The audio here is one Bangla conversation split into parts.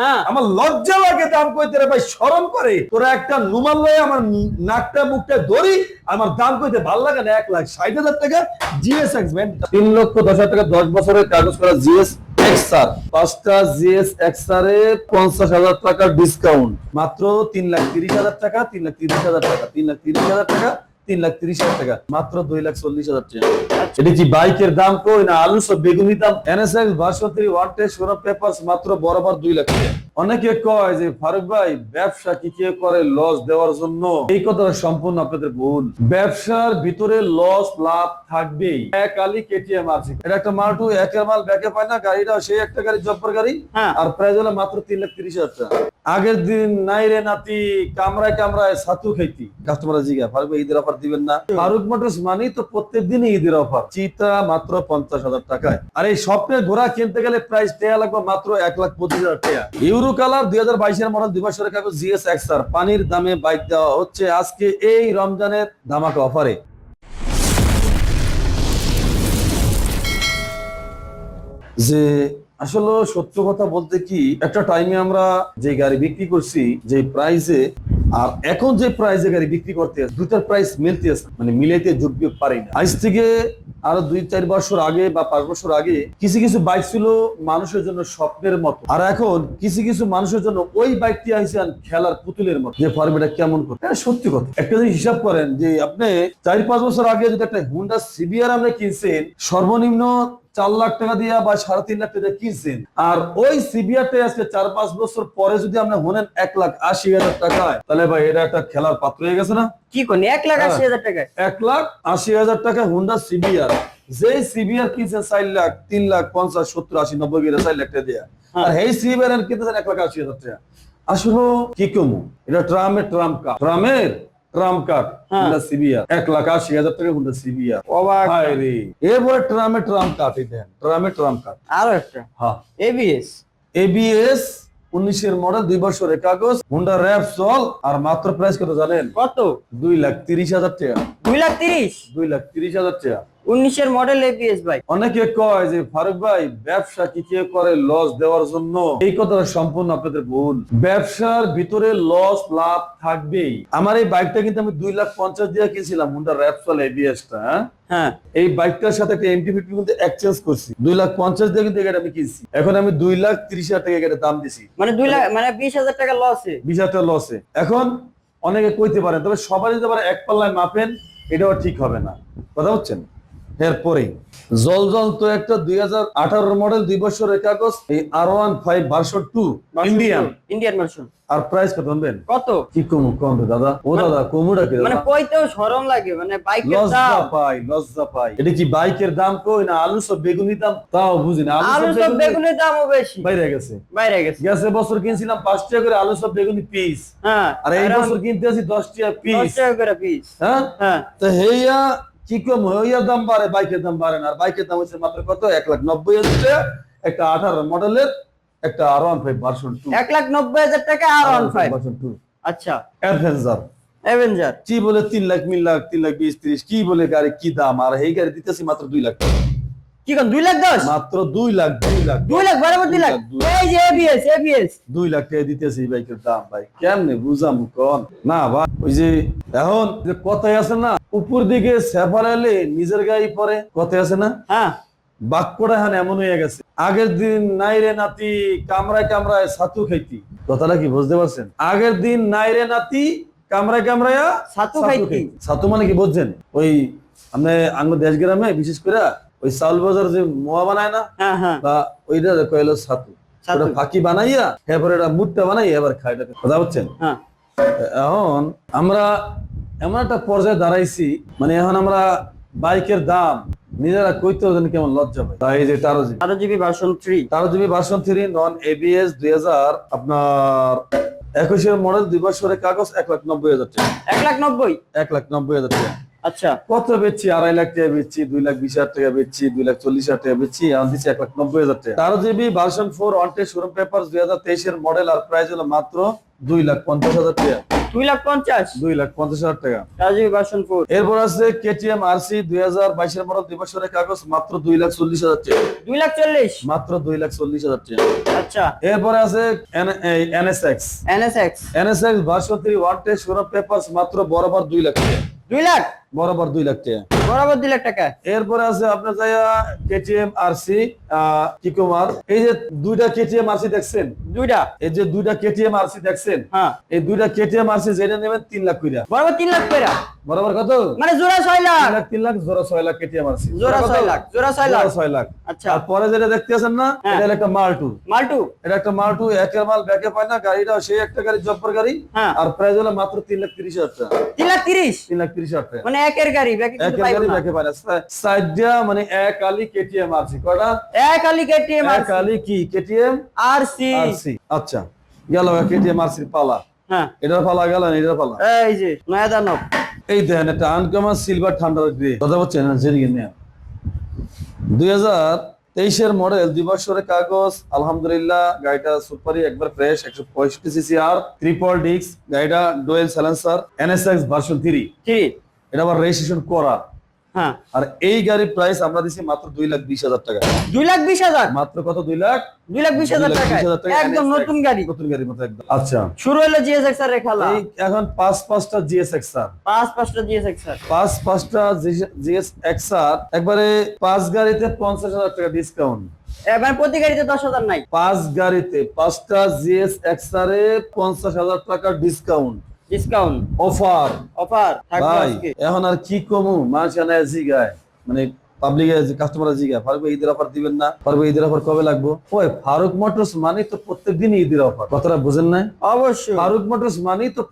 হ্যাঁ। আমার লজ্জা লাগে দাম কইতে রে ভাই, শরম করে। তোরা একটা নুমাল লয়ে আমার নাকটা, মুখটা ধরি আমার দাম কইতে ভালো লাগে না, এক লাখ ষাট হাজার টাকা জিএস এক্সমেন্ট তিন লক্ষ দশ হাজার টাকা, দশ বছরের কাগজ করা জিএস পাঁচটা জিএস এক্সআর এ পঞ্চাশ হাজার টাকা ডিসকাউন্ট মাত্র তিন লাখ তিরিশ হাজার টাকা, তিন লাখ তিরিশ হাজার টাকা, তিন লাখ তিরিশ হাজার টাকা। তিন লাখ তিরিশ হাজার টাকা মাত্র দুই লাখ চল্লিশ হাজার টাকা। এটা কি বাইকের দাম কই না আলু সব বেগুনি দাম? এনএসএক্স ভার্সন ওয়ান টেস্ট কোনো পেপার মাত্র বরাবর দুই লাখ টাকা। অনেকে কয় যে ফারুক ভাই ব্যবসা কি কে করে লস দেওয়ার জন্য? এই কথাটা সম্পূর্ণ আপনাদের ভুল। ব্যবসার ভিতরে লস লাভ থাকবেই। এক আলি কেটিএম আছে এটা একটা মালটু একের মাল ব্যাকে পায় না গাড়িটা সেই একটা গাড়ি জব্বর গাড়ি হ্যাঁ। আর প্রাইস হলো মাত্র তিন লাখ তিরিশ হাজার টাকা। আগের দিন নাই রে নাতি কামরায় কামরায় ছাতু খাইতি। কাস্টমার জিগা ফারুক ঈদের অফার দিবেন না। ফারুক মোটরস মানেই তো প্রত্যেক দিনই ঈদের অফার। চিতা মাত্র পঞ্চাশ হাজার টাকায়। আর এই স্বপ্নের ঘোড়া কিনতে গেলে প্রাইস টেয়া লাগবে মাত্র এক লাখ পঁচিশ হাজার টাকা। ইউরো কালার দুই হাজার বাইশের মডেল দুই বছরের কাগজ জিএস এক্সআর। পানির দামে বাইক দেওয়া হচ্ছে আজকে এই রমজানের ধামাকা অফারে। যে আসলে সত্য কথা বলতে কি, একটা টাইমে আমরা যে গাড়ি বিক্রি করছি, যে প্রাইসে আর এখন যে প্রাইসে গাড়ি বিক্রি করতে দুটার প্রাইস মিলতে মানে মিলাইতে যোগ্য পারি না। আজ থেকে আরও দুই, চার বছর আগে বা পাঁচ বছর আগে কিছু কিছু বাইক ছিল মানুষের জন্য স্বপ্নের মতো। আর এখন কিছু কিছু মানুষের জন্য ওই বাইকটি আইসেন খেলার পুতুলের মতো। যে ফার্মেটা কেমন করে এটা সত্যি কথা। একটা জিনিস হিসাব করেন যে আপনি চার, পাঁচ বছর আগে যদি একটা হুন্ডা সিবিআর আপনি কিনছেন, সর্বনিম্ন চার লাখ টাকা দিয়া বা সাড়ে তিন লাখ টাকা কিনছেন। আর ওই সিবিআরটা আজকে চার পাঁচ বছর পরে যদি আপনি হনেন এক লাখ আশি হাজার টাকায় তাহলে ভাই এটা একটা খেলার পাত্র হয়ে গেছে না? কি করেন এক লাখ হ্যাঁ। আশি হাজার টাকায়? এক লাখ আশি হাজার টাকা হুন্ডা সিবিআর যে সিবিআর কিনছেন চার লাখ তিন লাখ পঞ্চাশ সত্তর আশি নব্বই গেলে চার লাখ টাকা দেয়া। হ্যাঁ। আর এই সিবিআর কিনতেছেন এক লাখ আশি হাজার টাকা। আসলে কি কমু? এটা ট্রামের ট্রাম কার্ড ট্রামের ট্রাম হ্যাঁ। হুন্ডা সিবিআর এক লাখ আশি হাজার টাকা হুন্ডা সিবিআর অবাক। হায় রে। এরপরে ট্রামে ট্রাম দেন। ট্রাম আরও একটা। হ্যাঁ। এবিএস এবিএস উনিশের মডেল দুই বছরের কাগজ হুন্ডা র্যাপ চল আর মাত্র প্রাইস কত জানেন? কত? দুই লাখ তিরিশ হাজার টাকা। দুই লাখ তিরিশ? দুই লাখ তিরিশ হাজার টাকা। উনিশের মডেল এবিএস ভাই। অনেকে কয় যে ফারুক ভাই ব্যবসা কি কে করে লস দেওয়ার জন্য? এই কথাটা সম্পূর্ণ আপনাদের ভুল। ব্যবসার ভিতরে লস লাভ থাকবেই। আমার এই বাইকটা কিন্তু আমি দুই লাখ পঞ্চাশ দিয়ে কিনছিলাম হুন্ডা র্যাপসল এবিএসটা হ্যাঁ? এই বাইকটার সাথে একটা এমটি ফিফটি কিন্তু এক্সচেঞ্জ করছি। দুই লাখ পঞ্চাশ দিয়ে কিন্তু এই আমি কিনছি। এখন আমি দুই লাখ তিরিশ হাজার টাকা গাড়ির দাম দিছি। মানে দুই লাখ মানে বিশ হাজার টাকা লসে বিশ হাজার টাকা লসে এখন অনেকে কইতে পারেন তবে সবাই যদি এক পাল্লায় মাপেন এটাও ঠিক হবে না। কথা হচ্ছেন এরপরেই জল জল তো একটা দুই হাজার আঠারো মডেল দুই বছর বছরের কাগজ এই আর one five version two Indian Indian version আর প্রাইস কত আনবেন কত? কি কমু কম দাদা? ও দাদা কমুটা কি মানে কইতেও সরম লাগে মানে বাইকের দাম। লজ্জা পাই লজ্জা পাই। এটা কি বাইকের দাম কই না আলু সব বেগুনি দাম? তাও বুঝি না আলু আলু সব বেগুনি বেগুনের দামও বেশি। বাইরে গেছে। বাইরে গেছে। গেছে বছর কিনছিলাম পাঁচ টাকা করে আলু সব বেগুনি পিস হ্যাঁ আর এই বছর কিনতে আছি দশ টাকা দশ পিস টাকা করে পিস হ্যাঁ? হ্যাঁ। তো হেয়া কি কম হইয়া দাম বাড়ে বাইকের দাম বাড়ে না। আর বাইকের দাম হচ্ছে মাত্র কত? এক লাখ নব্বই হাজার একটা আঠারো মডেলের একটা আর ওয়ান ফাইভ ভার্সন টু এক লাখ নব্বই হাজার টাকা আর ওয়ান ফাইভ ভার্সন টু আচ্ছা। অ্যাডভেঞ্চার অ্যাভেঞ্জার কি বলে তিন লাখ তিন লাখ তিন লাখ বিশ ত্রিশ কি বলে গাড়ি কি দাম? আর এই গাড়ি দিতেছি মাত্র দুই লাখ টাকা। কি কোন দুই লাখ দশ? মাত্র দুই লাখ দুই লাখ দুই লাখ বরাবর দুই লাখ। এই যে এবিএস এবিএস দুই লাখ টাকা দিতেছি বাইকের দাম ভাই। কেমনে বুঝাম কন? না ভাই ওই যে এখন যে কথাই আছে না উপর দিকে সেফারালে নিজের গায়ে পরে কথাই আছে না? হ্যাঁ। বাক্যটা এখন এমন হয়ে গেছে। আগের দিন নাই রে নাতি কামরায় কামরায় ছাতু খাইতি। কথাটা কি বুঝতে পারছেন? আগের দিন নাই রে নাতি কামরায় কামরায় ছাতু খাইতি। ছাতু মানে কি বুঝছেন? ওই আমরা আঙ্গ দেশ গ্রামে বিশেষ করে ওই চাউল বাজার যে মোয়া বানায় না হ্যাঁ হ্যাঁ। বা ওইটা কইলো ছাতু। ওটা ফাঁকি বানাইয়া এরপরে এটা মুটটা বানাইয়া এবার খাই কথা বুঝছেন? হ্যাঁ। এখন আমরা এমন একটা পর্যায়ে দাঁড়াইছি মানে এখন আমরা বাইকের দাম নিজেরা কইতেও যেন কেমন লজ্জা পাই তাই যে টারো জিবি আরও GB version three Taro GB version three non ABS দুই হাজার আপনার একুশের মডেল দুই বছরের কাগজ এক লাখ নব্বই হাজার টাকা। এক লাখ নব্বই? এক লাখ নব্বই হাজার টাকা। আচ্ছা। কত বেচছি? আড়াই লাখ টাকা বেচছি দুই লাখ বিশ হাজার টাকা বেচছি দুই লাখ চল্লিশ হাজার টাকা বেচছি এখন দিচ্ছি এক লাখ নব্বই হাজার টাকা। তেরো GB version four test showroom paper দুই হাজার তেইশের মডেল আর প্রাইস হলো মাত্র দুই লাখ পঞ্চাশ হাজার টাকা। দুই লাখ পঞ্চাশ। দুই লাখ পঞ্চাশ হাজার টাকা। রাজীব ভার্সন এরপর আছে কেটিএম আরসি দুই হাজার বাইশের মডেল দুই বছরের কাগজ মাত্র দুই লাখ চল্লিশ হাজার টাকা। দুই লাখ চল্লিশ। মাত্র দুই লাখ চল্লিশ হাজার টাকা। আচ্ছা। এরপরে আছে NSX. NSX. NSX version three one test showroom papers মাত্র বরাবর দুই লাখ টাকা। দুই লাখ? বরাবর দুই লাখ টাকা। বরাবর দুই লাখ টাকা। এরপরে আছে আপনার যাইয়া কেটিএম আরসি এই যে দুইটা কেটিএম আরসি দেখছেন? দুইটা। এই যে দুইটা কেটিএম আরসি দেখছেন? হ্যাঁ। এই দুইটা কেটিএম আরসি যেটা নেবেন তিন লাখ কইরা। বরাবর লাখ করে বরাবর কত? মানে জোড়া লাখ। লাখ লাখ জোড়া লাখ কেটিএম আরসি জোড়া লাখ জোড়া লাখ। লাখ। আচ্ছা। আর পরে যেটা দেখতে আছেন না হ্যাঁ। এটা একটা মালটু মাল্টু এটা একটা মালটু একের মাল ব্যাকে পায় না গাড়িটা সেই একটা গাড়ি জব্বর গাড়ি। হ্যাঁ। আর প্রাইস হলো মাত্র তিন লাখ তিরিশ হাজার টাকা। তিন লাখ তিরিশ? তিন লাখ তিরিশ হাজার টাকা। মানে একের গাড়ি ব্যাকে কিন্তু গাড়ি সাইডটা মানে এক আলি কেটিএম আরসি কয়টা? এক আলি কেটিএম এক আলি কি কেটিএম? আর আরসি আচ্ছা গেল কেটিএম আরসি পালা। হ্যাঁ। এটার পালা গেল এটার পালা? এই যে নয়া দানব এই দেখেন একটা আনকমন সিলভার ঠান্ডার গ্রে কথা বলছেন যেদিকে নেন দুই হাজার তেইশের মডেল দুই বছরের কাগজ আলহামদুলিল্লাহ গাড়িটা সুপারি একবার ফ্রেশ একশো পঁয়ষট্টি সিসি আর ট্রিপল ডিক্স গাড়িটা dual silencer NSX version three এটা আবার রেজিস্ট্রেশন করা হ্যাঁ। আর এই গাড়ির প্রাইস আমরা দিচ্ছি মাত্র দুই লাখ বিশ হাজার টাকা। দুই লাখ বিশ হাজার? মাত্র কত? দুই লাখ? দুই লাখ বিশ হাজার টাকা একদম নতুন গাড়ি। নতুন গাড়ির মতো একদম। আচ্ছা। শুরু হলো জিএসএক্স এর খেলা এই এখন পাঁচ পাঁচটা জিএসএক্স আর। পাঁচ পাঁচটা জিএসএক্স আর। পাঁচ পাঁচটা জিএস এক্সার একবারে পাঁচ গাড়িতে পঞ্চাশ হাজার টাকা ডিসকাউন্ট এবার প্রতি গাড়িতে দশ হাজার নাই। পাঁচ গাড়িতে পাঁচটা জিএস এক্সারে পঞ্চাশ হাজার টাকা ডিসকাউন্ট ডিসকাউন্ট অফার অফার ভাই এখন আর কি কমু? জিগায় মানে পাবলিক কাস্টমার ফারুক ঈদের অফার দিবেন না। ফারুক ঈদের অফার কবে লাগবো? ওই ফারুক মোটরস মানে তো ঈদের অফার কথাটা বুঝেন নাই? অবশ্যই। ফারুক মোটরস মানেই তো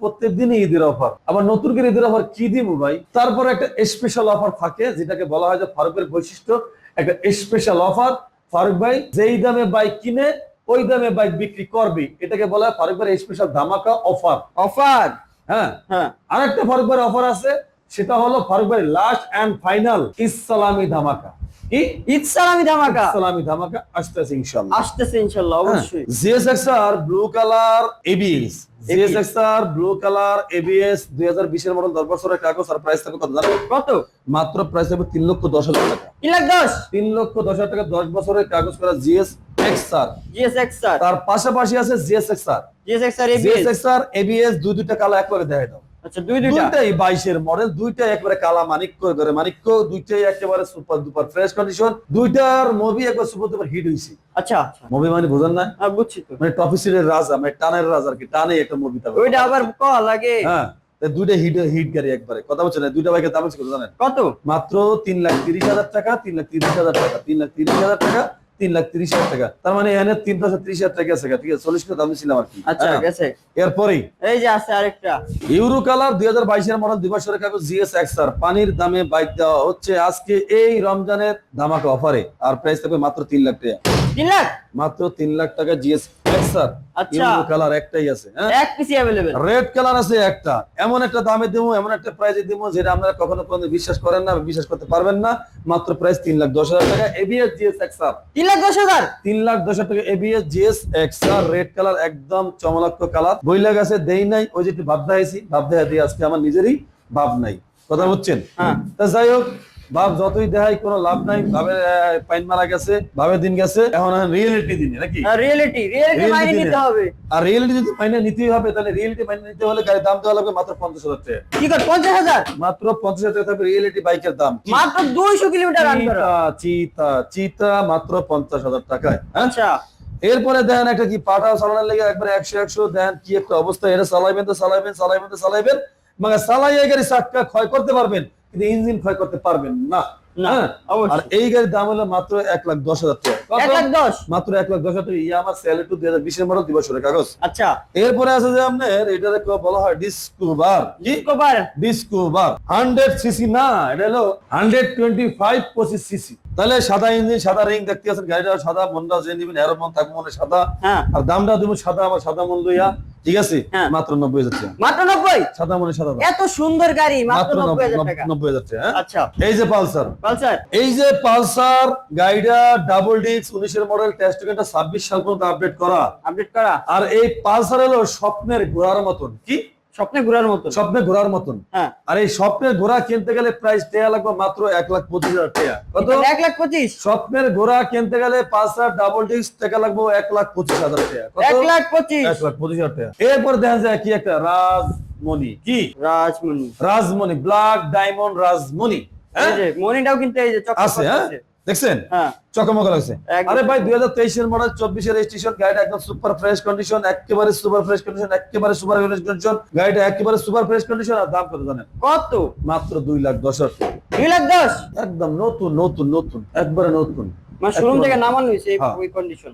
ঈদের অফার আবার নতুন করে ঈদের অফার কি দিব ভাই? তারপর একটা স্পেশাল অফার থাকে যেটাকে বলা হয় যে ফারুকের বৈশিষ্ট্য। একটা স্পেশাল অফার ফারুক ভাই যেই দামে বাইক কিনে ওই দামে বাইক বিক্রি করবে। এটাকে বলা হয় ফারুক ভাই স্পেশাল ধামাকা অফার অফার হ্যাঁ? হ্যাঁ। আরেকটা ফারুক ভাইয়ের অফার আছে সেটা হলো ফারুক লাস্ট এন্ড ফাইনাল ইসলামী ধামাকা। কি? ঈদ ধামাকা? ইসলামী ধামাকা আসতেছে ইনশাল্লাহ আসতেছে ইনশাল্লাহ অবশ্যই। GSXR blue colour ABS GSXR blue colour ABS দুই হাজার বিশের মডেল দশ বছরের কাগজ আর প্রাইস থাকবে কত জানো কত? মাত্র প্রাইস থাকবে তিন লক্ষ দশ হাজার টাকা। তিন লাখ লক্ষ দশ হাজার টাকা দশ বছরের কাগজ করা জিএস এক্সআর তার পাশাপাশি আছে GSXR GSX R ABS GSXR ABS দুই দুইটা কালা এক দেখাই দাও। আচ্ছা দুই দুইটা? দুইটাই বাইশের মডেল দুইটাই একবারে কালা মানিক্য করে মানিক্য দুইটাই একেবারে সুপার দুপার ফ্রেশ কন্ডিশন দুইটার মুভি একবার সুপার দুপার হিট হয়েছে আচ্ছা। আচ্ছা মুভি মানে বোঝেন না? হ্যাঁ, বুঝছি তো। মানে টপি সিটের রাজা মানে টানের রাজা আর কি টানে একটা মুভি থাকবে ওইটা আবার ক লাগে হ্যাঁ দুইটা হিট হিট গাড়ি একবারে। কথা বলছেন দুইটা বাইকের দাম হচ্ছে কত জানেন? কত? মাত্র তিন লাখ তিরিশ হাজার টাকা তিন লাখ তিরিশ হাজার টাকা তিন লাখ তিরিশ হাজার টাকা। তিন লাখ তিরিশ হাজার টাকা। তার মানে এখানে তিন পাশে ত্রিশ হাজার টাকা আছে ঠিক আছে চল্লিশ করে দাম দিয়েছিলাম আর কি। আচ্ছা হ্যাঁ। গেছে এরপরেই এই যে আছে আরেকটা। ইউরো কালার দুই হাজার বাইশের মডেল দুই বছরের কাগজ জিএস এক্সার পানির দামে বাইক দেওয়া হচ্ছে আজকে এই রমজানের ধামাকা অফারে। আর প্রাইস থাকবে মাত্র তিন লাখ টাকা। তিন লাখ? মাত্র তিন লাখ টাকা জিএস এক্সার আচ্ছা। কালার একটাই আছে হ্যাঁ? এক পিসি অ্যাভেলেবেল রেড কালার আছে একটা। এমন একটা দামে দেবো এমন একটা প্রাইজে দেবো যেটা আপনারা কখনো কখনো বিশ্বাস করেন না বিশ্বাস করতে পারবেন না। মাত্র প্রাইস তিন লাখ দশ হাজার টাকা এবিএস জিএস এক্সার তিন লাখ দশ হাজার? তিন লাখ দশ হাজার টাকা ABS GSXR red colour একদম চমলাক্ষ কালার বইলা গেছে দেই নাই। ওই যে একটু ভাব দেখাইছি ভাব দেখা দিয়ে আজকে আমার নিজেরই ভাব নাই। কথা বুঝছেন? হ্যাঁ। তা যাই হোক ভাব যতই দেখাই কোনো লাভ নাই ভাবে পাইন মারা গেছে ভাবের দিন গেছে এখন রিয়েলিটি দিন নাকি? রিয়েলিটি রিয়েলিটি মাইনে নিতে হবে। আর রিয়েলিটি যদি মাইনে নিতেই হবে তাহলে রিয়েলিটি মাইনে নিতে হলে গাড়ির দাম দেওয়া লাগবে মাত্র পঞ্চাশ হাজার টাকা। কি কর পঞ্চাশ হাজার? মাত্র পঞ্চাশ হাজার টাকা রিয়েলিটি বাইকের দাম। মাত্র দুইশো কিলোমিটার রান করো। চিতা চিতা মাত্র পঞ্চাশ হাজার টাকায় হ্যাঁ? আচ্ছা। এরপরে দেখেন একটা কি পাঠাও চালানোর লেগে একবার একশো একশো দেখেন কি একটা অবস্থা। এটা চালাইবেন তো চালাইবেন চালাইবেন তো চালাইবেন মানে চালাইয়ে গাড়ি চাক্কা ক্ষয় করতে পারবেন। কিন্তু ইঞ্জিন ক্ষয় করতে পারবেন না। হ্যাঁ? অবশ্যই। আর এই গাড়ির দাম হলো মাত্র এক লাখ দশ হাজার টাকা। মাত্র এক লাখ দশ হাজার টাকা। ইয়ে আমার স্যালারি টু দুই হাজার বিশের মডেল দিবসের কাগজ। আচ্ছা। এরপরে আছে যে আপনার এটাকে বলা হয় ডিসকোভার ডিসকোভার হান্ড্রেড সিসি না এটা হলো হান্ড্রেড টোয়েন্টি ফাইভ পঁচিশ সিসি তাহলে সাদা ইঞ্জিন সাদা রিং দেখতে আছেন গাড়িটা সাদা মনটা যে নিবেন এরো মন থাকবে মনে সাদা। হ্যাঁ। আর দামটা তুমি সাদা আমার সাদা মন লইয়া ঠিক আছে? হ্যাঁ। মাত্র নব্বই হাজার টাকা। মাত্র নব্বই? সাদা মনে সাদা এত সুন্দর গাড়ি মাত্র মাত্র নব্বই হাজার টাকা। নব্বই- নব্বই হাজার টাকা হ্যাঁ? আচ্ছা। এই যে পালসার। পালসার? এই যে পালসার গাড়িটা ডাবল ডিস্ক উনিশের মডেল টেস্ট ছাব্বিশ সাল পর্যন্ত আপডেট করা। আপডেট করা? আর এই পালসার হলো স্বপ্নের ঘোড়ার মতন। কি? স্বপ্নে ঘোরার মতো স্বপ্নে ঘোরার মতন। হ্যাঁ। আর এই স্বপ্নের ঘোড়া কিনতে গেলে প্রাইস টেয়া লাগবে মাত্র এক লাখ পঁচিশ হাজার টাকা। কত? এক লাখ পঁচিশ। স্বপ্নের ঘোড়া কিনতে গেলে পাঁচ হাজার ডাবল ডিস্ক টাকা লাগবে এক লাখ পঁচিশ হাজার টাকা। এক লাখ পঁচিশ। এক লাখ পঁচিশ হাজার টাকা। এরপর দেখা যায় কি একটা রাজমণি। কি? Rajmani. Rajmoni black diamond Rajmoni. হ্যাঁ? মণিটাও কিন্তু এই যে আছে হ্যাঁ। দেখছেন? হ্যাঁ। চকমক লাগছে। আরে ভাই দুই হাজার তেইশের মডেল চব্বিশের রেজিস্ট্রেশন গাড়িটা একদম সুপার ফ্রেশ কন্ডিশন একেবারে সুপার ফ্রেশ কন্ডিশন একেবারে সুপার ফ্রেশ কন্ডিশন গাড়িটা একেবারে সুপার ফ্রেশ কন্ডিশন আর দাম কত জানেন? কত? মাত্র দুই লাখ দশ। দুই লাখ দশ? একদম নতুন নতুন নতুন একবারে নতুন। মানে শোরুম থেকে নামানো হয়েছে এই- হ্যাঁ। ওই কন্ডিশন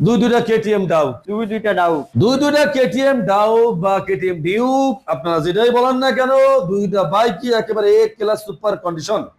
দুই দুইটা কেটিএম ডাউ দুই দুইটা ডাউ দুই দুইটা কেটিএম ডাউ বা কেটিএম ডিউক আপনারা যেটাই বলেন না কেন দুইটা বাইকই একেবারে এক ক্লাস সুপার কন্ডিশন হ্যাঁ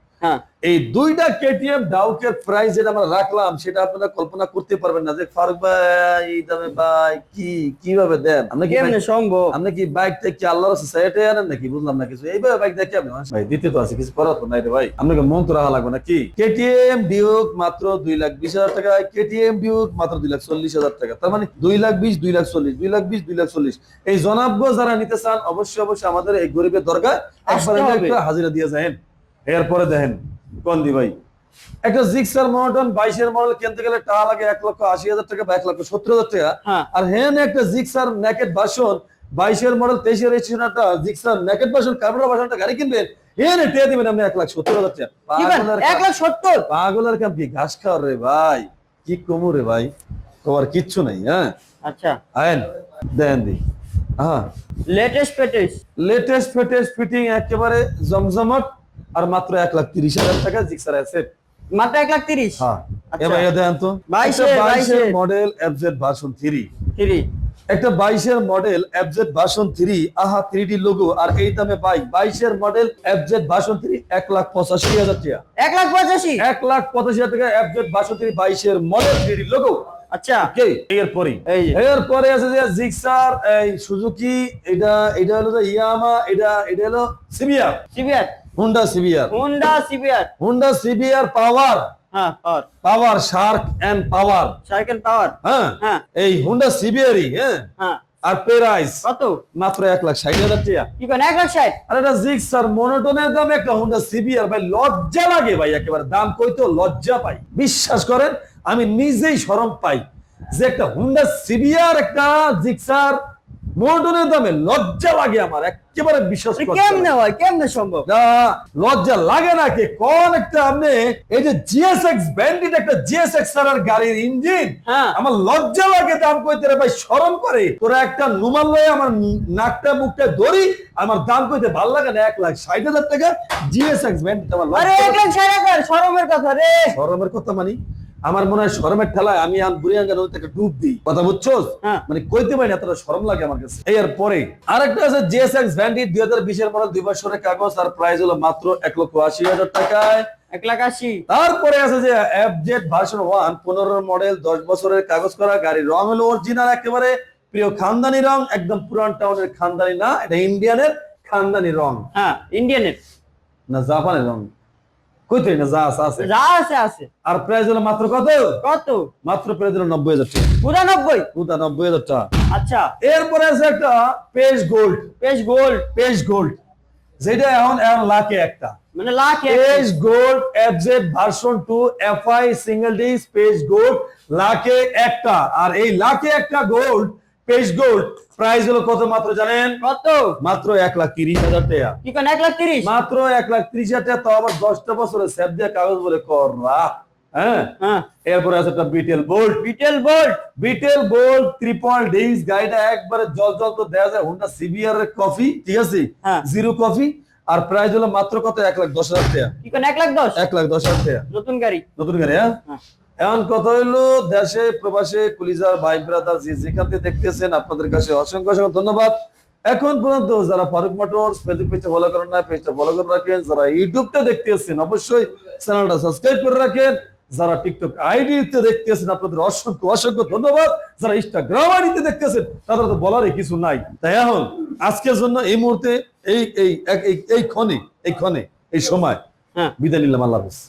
এই দুইটা কেটিএম ডাউকের প্রাইস যেটা আমরা রাখলাম সেটা আপনারা কল্পনা করতে পারবেন না যে ফারুক ভাই এই দামে ভাই কি কীভাবে দেন? আপনি কি কেমনে সম্ভব? আপনি কি বাইক থেকে আল্লাহর সাইটে আনেন নাকি? বুঝলাম না কিছু। এইভাবে বাইক দেখে আপনি ভাই দিতে তো আছে কিছু করার তো নাই রে ভাই। আপনাকে মন তো রাখা লাগবে না কি কেটিএম ডিউক মাত্র দুই লাখ বিশ হাজার টাকা। কেটিএম ডিউক মাত্র দুই লাখ চল্লিশ হাজার টাকা। তার মানে দুই লাখ বিশ দুই লাখ চল্লিশ দুই লাখ বিশ দুই লাখ চল্লিশ। এই জনাবগ যারা নিতে চান অবশ্যই অবশ্যই আমাদের এই গরিবের দরকার একবার হাজিরা দিয়ে যাবেন এরপরে দেখেন কন্দি ভাই। একটা জিক্সার মডেল বাইশের মডেল কিনতে গেলে টাকা লাগে এক লক্ষ আশি হাজার টাকা বা এক লক্ষ সত্তর হাজার টাকা। হ্যাঁ। আর হ্যাঁ একটা জিক্সার নেকেট ভার্সন বাইশের মডেল তেইশের জিক্সার নেকেট ভার্সন কার্বোরা ভার্সনটা গাড়ি কিনবেন এনে টেয়ে দিবেন আপনি এক লাখ সত্তর হাজার টাকা। পাগলের এক লাখ সত্তর? পাগলের কাম কি ঘাস খাওয়ার রে ভাই। কি কমু রে ভাই তোমার কিচ্ছু নাই হ্যাঁ? আচ্ছা। আয়েন দেন দি। হ্যাঁ লেটেস্ট পেটেস্ট লেটেস্ট ফেটেস্ট ফিটিং একেবারে জমজমট। আর মাত্র এক লাখ তিরিশ হাজার টাকা জিক্সার অ্যাসেট মাত্র এক লাখ তিরিশ? হ্যাঁ। আচ্ছা। এবার এটা দেন তো। বাইশের। Model FZ version three three একটা বাইশের মডেল এফজেড ভার্সন থ্রি আহা থ্রি ডি লোগো আর এই দামে বাইক বাইশের মডেল এফজেড ভার্সন থ্রি এক লাখ পঁচাশি হাজার টাকা। এক লাখ পঁচাশি? এক লাখ পঁচাশি হাজার টাকা এফজেড ভার্সন থ্রি বাইশের মডেল থ্রি ডি লোগো আচ্ছা। কে এরপরে। এরপরে আছে যে জিক্সার এই সুজুকি এটা এটা হলো যে ইয়ামা এটা এটা হলো CBR CBR Honda CBR Honda CBR Honda CBR power হ্যাঁ power power shark and power cycle power হ্যাঁ এই হুন্ডা সিবিআরই হ্যাঁ। হ্যাঁ। আর পেরাইস কত? মাত্র এক লাখ ষাট হাজার টাকা। কি করেন? এক লাখ ষাট? আর এটা জিক্সার মনোটনের দাম একটা হুন্ডা সিবিআর ভাই লজ্জা লাগে ভাই একেবারে। দাম কইতো লজ্জা পাই। বিশ্বাস করেন আমি নিজেই শরম পাই যে একটা হুন্ডা সিবিআর একটা জিক্সার মনোটনের দামে লজ্জা লাগে আমার একেবারে বিশ্বাস কেমনে হয়? কেমনে সম্ভব? না, লজ্জা লাগে না কে? কোন একটা আপনি এই যে জিএসএক্স ব্যান্ডিট একটা জিএসএক্স আর গাড়ির ইঞ্জিন হ্যাঁ। আমার লজ্জা লাগে দাম কইতে রে ভাই শরম করে। তোরা একটা নুমাল লয়ে আমার নাকটা মুখটা ধরি আমার দাম কইতে ভালো লাগে না এক লাখ ষাট হাজার টাকা জিএসএক্স ব্যান্ডিট আমার আরে এক লাখ ষাট হাজার শরমের কথা রে। শরমের কথা মানি? আমার মনে হয় শরমের ঠেলায় আমি আম বুড়িয়াঙ্গা নদীতে একটা ডুব দিই। কথা বুঝছ হ্যাঁ। মানে কইতে পারি না এতটা শরম লাগে আমার কাছে। এরপরে আরেকটা আছে জিএসএক্স ভ্যান্ডি দুই হাজার বিশের মডেল দুই বছরের কাগজ আর প্রাইস হলো মাত্র এক লক্ষ আশি হাজার টাকায়। এক লাখ আশি। তারপরে আছে যে এফজেড ভার্সন ওয়ান পনেরো মডেল দশ বছরের কাগজ করা গাড়ি রং হলো অরিজিনাল একেবারে প্রিয় খানদানি রং একদম পুরান টাউনের খানদানি না এটা ইন্ডিয়ানের খানদানি রং। হ্যাঁ ইন্ডিয়ানের না জাপানের রং। কইতে না যা আছে, আছে। যা আছে আছে। আর প্রাইস হলো মাত্র কত? কত? মাত্র প্রাইস হলো নব্বই হাজার টাকা। নব্বই হাজার টাকা। আচ্ছা। এরপরে আছে একটা পেজ গোল্ড বেশ গোল্ড পেজ গোল্ড যেটা এখন এখন লাখে একটা। মানে lakh. Page gold FZ version two FI single D page gold লাখে একটা। আর এই লাখে একটা গোল্ড পেজ গোল্ড প্রাইস হলো কত মাত্র জানেন? কত? মাত্র এক লাখ তিরিশ হাজার টাকা। কি করেন এক লাখ তিরিশ? মাত্র এক লাখ তিরিশ হাজার টাকা তো আবার দশটা বছরের স্যাপ দিয়ে কাগজ বলে কররা হ্যাঁ? হ্যাঁ। এরপরে আছে একটা beetle bolt beetle bolt beetle bolt triple গাড়িটা একবারে জল জল তো দেওয়া যায় হোন্ডা সিবিআর এর কফি ঠিক আছে? হ্যাঁ। জিরো কফি আর প্রাইস হলো মাত্র কত? এক লাখ দশ হাজার টাকা। কি করেন এক লাখ দশ? এক লাখ দশ হাজার টাকা। নতুন গাড়ি। নতুন গাড়ি হ্যাঁ? হ্যাঁ। এখন কথা হইল দেশে প্রবাসে কুলিজার ভাই ব্রাদার যে যেখান থেকে দেখতেছেন আপনাদের কাছে অসংখ্য অসংখ্য ধন্যবাদ। এখন পর্যন্ত যারা ফারুক মোটরস ফেসবুক ফলো করেন না পেজটা ফলো করে রাখেন। যারা ইউটিউবটা দেখতেছেন অবশ্যই চ্যানেলটা সাবস্ক্রাইব করে রাখেন। যারা টিকটক আইডিতে দেখতেছেন আপনাদের অসংখ্য অসংখ্য ধন্যবাদ। যারা ইনস্টাগ্রাম আইডিতে দেখতেছেন তাদের তো বলারই কিছু নাই। তাই এখন আজকের জন্য এই মুহূর্তে এই এই এই এই ক্ষণে এই ক্ষণে এই সময় হ্যাঁ। বিদায় নিলাম আল্লাহ হাফেজ।